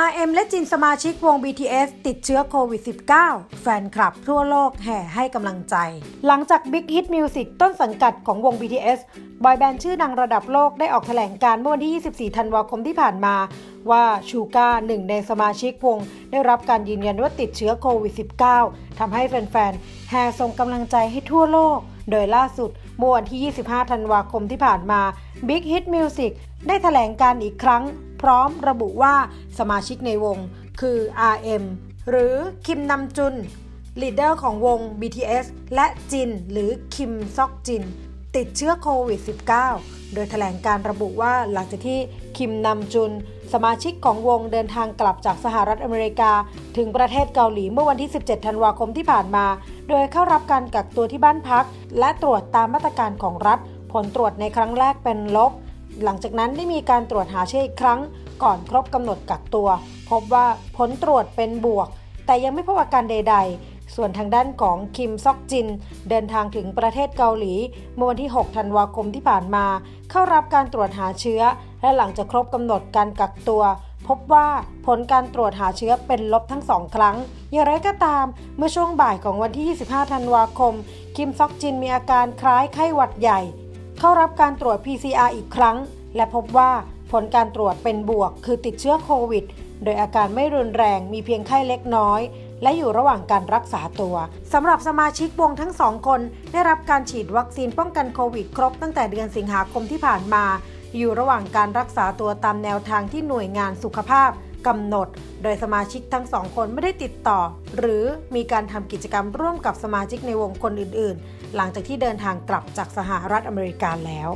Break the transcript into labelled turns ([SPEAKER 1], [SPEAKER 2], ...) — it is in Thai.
[SPEAKER 1] RM และจินสมาชิกวง BTS ติดเชื้อโควิด -19 แฟนคลับทั่วโลกแห่ให้กำลังใจ หลังจาก Big Hit Music ต้นสังกัดของวง BTS บอยแบนด์ชื่อดังระดับโลกได้ออกแถลงการ์เมื่อวันที่ 24 ธันวาคมที่ผ่านมาว่าชูก้าหนึ่งในสมาชิกวง ได้รับการยืนยันว่าติดเชื้อโควิด -19 ทำให้แฟนๆ แห่ส่งกำลังใจให้ทั่วโลก โดยล่าสุดเมื่อวันที่ 25 ธันวาคมที่ผ่านมา Big Hit Music ได้แถลงการอีกครั้ง พร้อมระบุว่าสมาชิกในวงคือ RM หรือคิมนำจุนลีดเดอร์ของวง BTS และจิน หรือคิมซอกจิน ติดเชื้อโควิด -19 โดยแถลงการระบุว่าหลังจากที่คิมนำจุน สมาชิกของวงเดินทางกลับจากสหรัฐอเมริกา ถึงประเทศเกาหลีเมื่อวันที่ 17 ธันวาคมที่ผ่านมา โดยเข้ารับการกักตัวที่บ้านพัก และตรวจตามมาตรการของรัฐ ผลตรวจในครั้งแรกเป็นลบ หลังจากนั้นได้มีการตรวจหาเชื้ออีกครั้ง ก่อนครบกำหนดกักตัว พบว่าผลตรวจเป็นบวก แต่ยังไม่พบอาการใด ๆ ส่วนทางด้านของคิมซอกจิน เดินทางถึงประเทศเกาหลี เมื่อวันที่ 6 ธันวาคมที่ผ่านมา เข้ารับการตรวจหาเชื้อ และหลังจากครบกำหนดการกักตัว พบว่าผลการตรวจหาเชื้อเป็นลบทั้งสองครั้งอย่างไรก็ตาม เมื่อช่วงบ่ายของวันที่ 25 ธันวาคม คิมซอกจินมีอาการคล้ายไข้หวัดใหญ่ เข้ารับการตรวจ PCR อีกครั้ง และพบว่าผลการตรวจเป็นบวก คือติดเชื้อโควิด โดยอาการไม่รุนแรงมีเพียงไข้เล็กน้อย และอยู่ระหว่างการรักษาตัวสำหรับสมาชิกวงทั้งสองคน ได้รับการฉีดวัคซีนป้องกันโควิด ครบตั้งแต่เดือนสิงหาคมที่ผ่านมา อยู่ระหว่างการรักษาตัวตามแนวทางที่หน่วยงานสุขภาพ กำหนด โดยสมาชิกทั้งสองคนไม่ได้ติดต่อ หรือมีการทำกิจกรรมร่วมกับสมาชิกในวงคนอื่นๆ หลังจากที่เดินทางกลับจากสหรัฐอเมริกาแล้ว